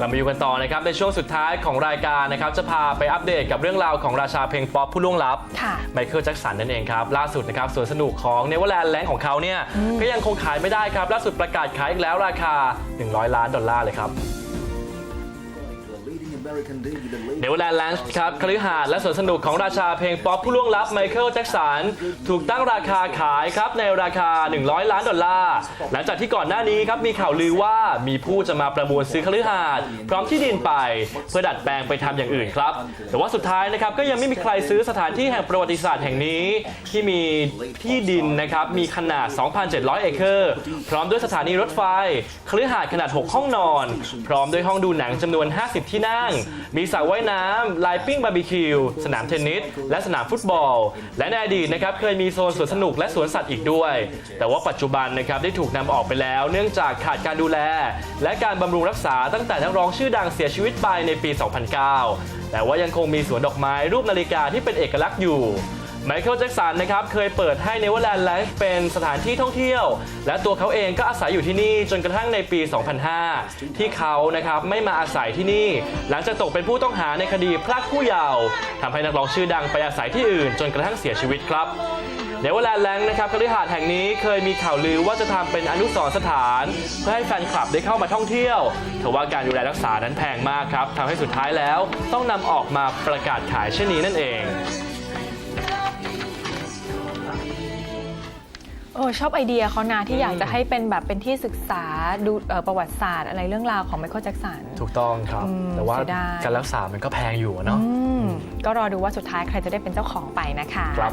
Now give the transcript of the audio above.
เรามาอยู่กันต่อนะครับในช่วงสุดท้ายของรายการนะครับจะพาไปอัปเดตกับเรื่องราวของราชาเพลงป๊อปผู้ล่วงลับค่ะไมเคิลแจ็คสันนั่นเองครับล่าสุดนะครับสวนสนุกของเนเวอร์แลนด์แลนด์ของเขาเนี่ยก็ยังคงขายไม่ได้ครับล่าสุดประกาศขายอีกแล้วราคา 100 ล้านดอลลาร์เลยครับ เนเวแลนด์แลนด์ครับคฤหาสน์และสวนสนุกของราชาเพลงป๊อปผู้ล่วงลับไมเคิลแจ็คสันถูกตั้งราคาขายครับในราคา 100 ล้านดอลลาร์ หลังจากที่ก่อนหน้านี้ครับมีข่าวลือว่ามีผู้จะมาประมูลซื้อคฤหาสน์พร้อมที่ดินไป เพื่อดัดแปลงไปทำอย่างอื่นครับ แต่ว่าสุดท้ายนะครับก็ยังไม่มีใครซื้อสถานที่แห่งประวัติศาสตร์แห่งนี้ที่มีที่ดินนะครับมีขนาด 2,700 เอเคอร์ พร้อมด้วยสถานีรถไฟคฤหาสน์ขนาด 6 ห้องนอน พร้อมด้วยห้องดูหนังจำนวน 50 ที่นั่งมีสระว่ายน้ำลายปิ้งบาร์บีคิว สนามเทนนิส และสนามฟุตบอล และในอดีตนะครับเคยมีโซนสวนสนุกและสวนสัตว์อีกด้วย แต่ว่าปัจจุบันนะครับได้ถูกนำออกไปแล้ว เนื่องจากขาดการดูแล และการบำรุงรักษาตั้งแต่นักร้องชื่อดังเสียชีวิตไปในปี 2009 แต่ว่ายังคงมีสวนดอกไม้รูปนาฬิกาที่เป็นเอกลักษณ์อยู่ ไมเคิลแจ็กสันนะครับเคยเปิดให้เนเวอร์แลนด์ไลฟ์เป็นสถานที่ท่องเที่ยว และตัวเขาเองก็อาศัยอยู่ที่นี่จนกระทั่งในปี 2005 ที่เขานะครับไม่มาอาศัยที่นี่ หลังจากตกเป็นผู้ต้องหาในคดีพรากผู้เยาว์ทำให้นักร้องชื่อดังไปอาศัยที่อื่น จนกระทั่งเสียชีวิตครับเนเวอร์แลนด์แลงนะครับคฤหาสน์แห่งนี้เคยมีข่าวลือว่าจะทำเป็นอนุสรณ์สถาน เพื่อให้แฟนคลับได้เข้ามาท่องเที่ยวแต่ว่าการดูแลรักษานั้นแพงมากครับทำให้สุดท้ายแล้ว ต้องนำออกมาประกาศขายเช่นนี้นั่นเอง โอ้ชอบไอเดียเขานะที่อยากจะให้เป็นแบบเป็นที่ศึกษาดูเอ่อประวัติศาสตร์อะไรเรื่องราวของไมเคิลแจ็คสัน ถูกต้องครับอืมแต่ว่าเสียดายการรักษามันก็แพงอยู่อะเนาะอืมก็รอดูว่าสุดท้ายใครจะได้เป็นเจ้าของไปนะคะครับ